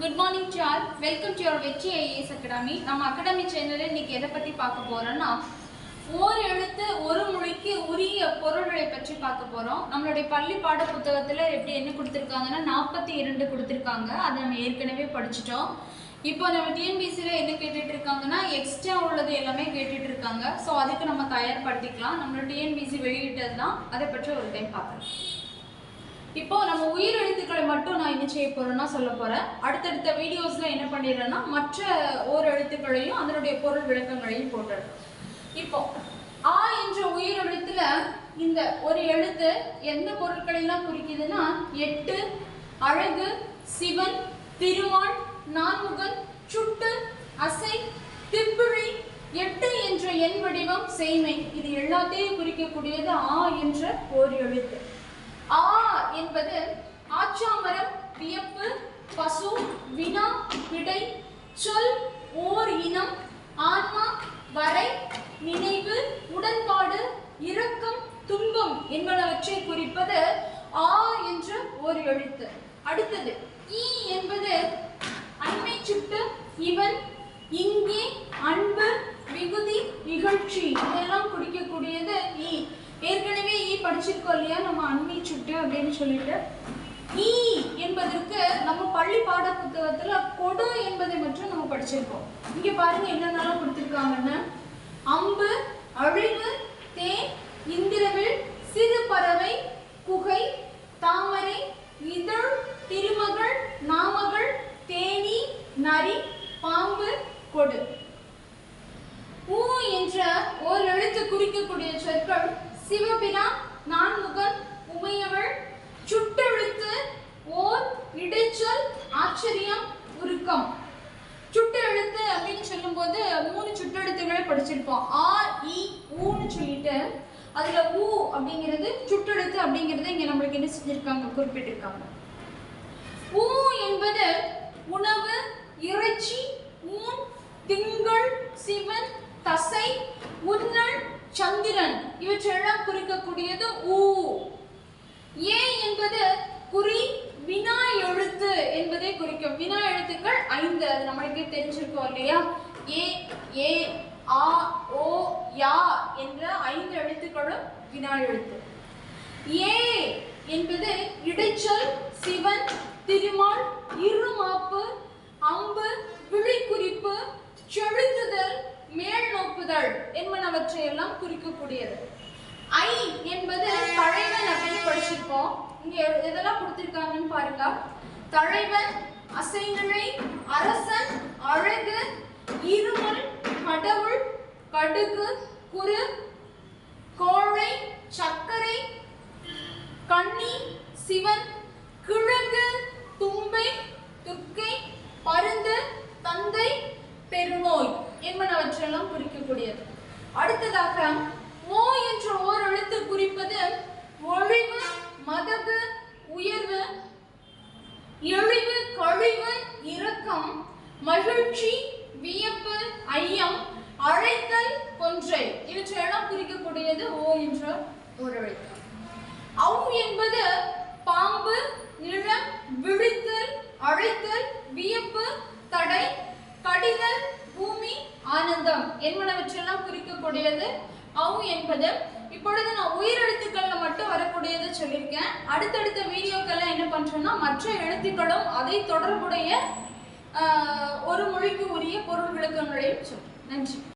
Good morning sir welcome to your Vetri IAS academy நம்ம academy சேனலில் இன்னைக்கு எதை பற்றி பார்க்க போகிறோன்னா ஓர் எழுத்து ஒரு மொழிக்கு உரிய பொருள்களை பற்றி பார்க்க போகிறோம் நம்மளுடைய பள்ளி பாட புத்தகத்தில் எப்படி என்ன கொடுத்துருக்காங்கன்னா நாற்பத்தி இரண்டு கொடுத்துருக்காங்க. அதை நம்ம ஏற்கனவே படிச்சிட்டோம். இப்போ நம்ம டிஎன்பிசியில் என்ன கேட்டுட்டு இருக்காங்கன்னா எக்ஸ்ட்ரா உள்ளது எல்லாமே கேட்டுட்டு இருக்காங்க ஸோ அதுக்கு நம்ம தயார்படுத்திக்கலாம். நம்மளோட டிஎன்பிசி வெளியிட்டது தான் அதை பற்றி ஒரு டைம் பார்க்கலாம். இப்போ நம்ம உயிர் எழுத்துக்களை மட்டும் நான் என்ன செய்ய போறேன்னா சொல்ல போறேன். அடுத்தடுத்த வீடியோஸ்ல என்ன பண்ணிடுறேன்னா மற்ற ஓர் எழுத்துக்களையும் அதனுடைய பொருள் விளக்கங்களையும் போட்டுறேன் இப்போ ஆ என்ற உயிர் எழுத்துல இந்த ஒரு எழுத்து எந்த பொருட்களெல்லாம் குறிக்குதுன்னா எட்டு அழகு சிவன் திருமால் நான்முகன் சுட்டு அசை திப்பிழி எட்டு என்ற எண் வடிவம் செய்மை. இது எல்லாத்தையும் குறிக்கக்கூடியது ஆ என்ற ஓர் எழுத்து. ஆ என்பது ஆச்சாமரம் வியப்பு பசு வினா விடை சொல் ஓர் இனம் ஆன்மா வரை நினைவு உடன்பாடு இரக்கம் துன்பம் என்பனவற்றை குறிப்பது ஆ என்ற ஒரு எழுத்து. அடுத்தது படிச்சிருக்கோம் இல்லையா? நம்ம அண்மை சுட்டு அப்படின்னு சொல்லிட்டு. ஈ என்பதற்கு நம்ம பள்ளி பாட புத்தகத்துல கொடு என்பதை மட்டும் நம்ம படிச்சிருக்கோம். இங்க பாருங்க என்னென்னலாம் கொடுத்துருக்காங்கன்னா அம்பு அழிவு தேன் இந்திரவில் சிறு பறவை குகை தாமரை இதழ் திருமகள் நாமகள் தேனி நரி பாம்பு கொடு. ஊ என்ற ஓர் எழுத்து குறிக்கக்கூடிய சொற்கள் சிவபிரான் நான்முகன் உமையவள் சுட்டெழுத்து ஓர் இடைச்சல் ஆச்சரியம் உருக்கம். சுட்டெழுத்து அப்படின்னு சொல்லும்போது மூணு சுட்டெழுத்துகளை படிச்சிருப்போம். ஆ இ ஊன்னு சொல்லிட்டு அதுல ஊ அப்படிங்கிறது சுட்டெழுத்து அப்படிங்கிறது இங்க நம்மளுக்கு என்ன செஞ்சிருக்காங்க? குறிப்பிட்டிருக்காங்க. ஊ என்பது உணவு இறைச்சி ஊன் திங்கள் சிவன் தசை உன்னல் சந்திரன். இவற்றெல்லாம் குறிக்கக்கூடியது ஊ. ஏ என்பது குறி வினா எழுத்து என்பதை குறிக்கும். வினா எழுத்துக்கள் ஐந்து. அது நம்மளுக்கே தெரிஞ்சிருக்கோம் இல்லையா? ஏ ஏ ஆ ஓ யா என்ற ஐந்து எழுத்துக்களும் வினா எழுத்து. ஏ என்பது இடைச்சல் சிவன் திருமால் இருமாப்பு அம்பு விழிக்குறிப்பு என்பனவற்றை எல்லாம் குறிக்கக்கூடியது. ஐ என்பது தலைவன் அப்படின்னு படிச்சிருக்கோம். இங்க எதெல்லாம் கொடுத்திருக்காங்கன்னு பாருங்க. தலைவன் அசைநிலை அரசன் அழகு இருமல் கடவுள் கடுகு குரு கோழை சர்க்கரை கன்னி சிவன் கிழங்கு தும்பை துர்க்கை பருந்து தந்தை பெருநோய் என்பனவற்றெல்லாம் குறிக்கக்கூடியது அடுத்ததாக ஓ என்ற ஓர் எழுத்து குறிப்பது ஒழிவு மதகு உயர்வு எழிவு கழிவு இரக்கம் மகிழ்ச்சி வியப்பு ஐயம் அழைத்தல் கொன்றை. இவற்றையெல்லாம் குறிக்கக்கூடியது ஓ என்ற ஒரு அழைக்கம் அவு என்பது பாம்பு நிழம் விழித்தல் அழைத்தல் வியப்பு தடை கடிதல் பூமி ஆனந்தம். என்பனவற்றெல்லாம் குறிக்கக்கூடியது அவு என்பது. இப்பொழுது நான் உயிரெழுத்துக்கள் வரக்கூடியது சொல்லியிருக்கேன். அடுத்தடுத்த வீடியோக்கெல்லாம் என்ன பண்ணுறோன்னா மற்ற எழுத்துக்களும் அதை தொடர்புடைய ஆஹ், ஒரு மொழிக்கு உரிய பொருள் விளக்கங்களையும் சொல்கிறேன் நன்றி.